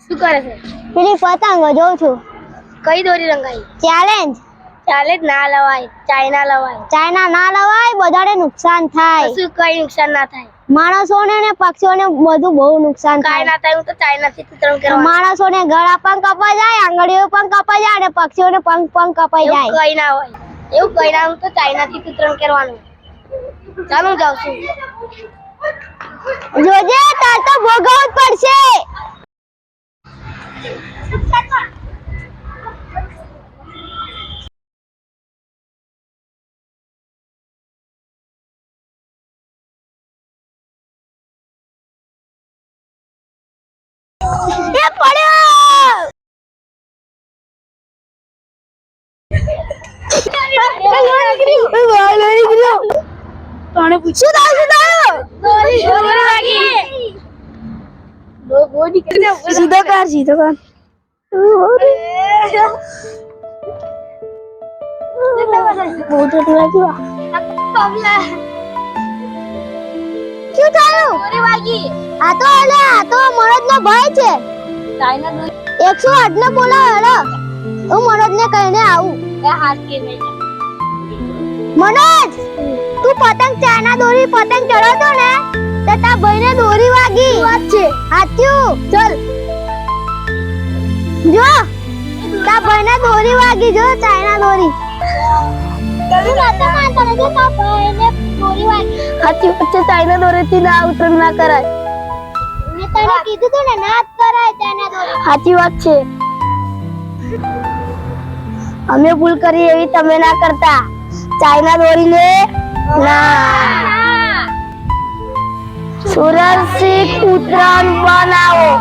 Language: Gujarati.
શું કરે છે? પેલી પતંગો જોઉં છું. કઈ દોરી રંગાઈ? ચેલેન્જ ચાલે જ ના લવાય ચાઇના લવાય. ચાઇના ના લવાય બધાને નુકસાન થાય. શું કઈ નુકસાન ના થાય. માણસોને ને પક્ષીઓને બધું બહુ નુકસાન થાય. ના થાય હું તો ચાઇના થી ચિત્રણ કરવા માણસોને ગળા પણ કપાઈ જાય આંગળીઓ પણ કપાઈ જાય અને પક્ષીઓને પંખ પણ કપાઈ જાય. કઈ ના હોય. એવું કઈ ના હું તો ચાઇના થી ચિત્રણ કરવાનું ચાલો જાઉં છું. જોજે તાર તો ભોગવવું પડશે. એ પડ્યો! તને પૂછ્યું? તા શું થયું સીધો કર સીધો કર બહુ તો લાગ્યું શું થયું? આ તો અલે આ તો ભય છે. એકસો આઠ ને બોલાવો હેડો. હું મનોજ ને કહીને આવું. એ હાથ કે નહીં. મનોજ! તું પતંગ ચાના દોરી પતંગ ચડાવતો ને તો તાર ભાઈને દોરી વાગી. વાત છે. હાચ્યું ચલ. જો તાર ભાઈને દોરી વાગી જો ચાઇના દોરી. તું નતો માનતો ને જો તાર ભાઈને દોરી વાગી. હાથી વચ્ચે ચાઇના દોરી થી ના ઉતરણ ના કરાય. મેં તને કીધું તું ને ના જ કરાય ચાઇના દોરી. સાચી વાત છે. અમે ભૂલ કરી એવી તમે ના કરતા. ચાઇના દોરીને ના. સુરક્ષિત ઉત્તરાયણ બનાવો.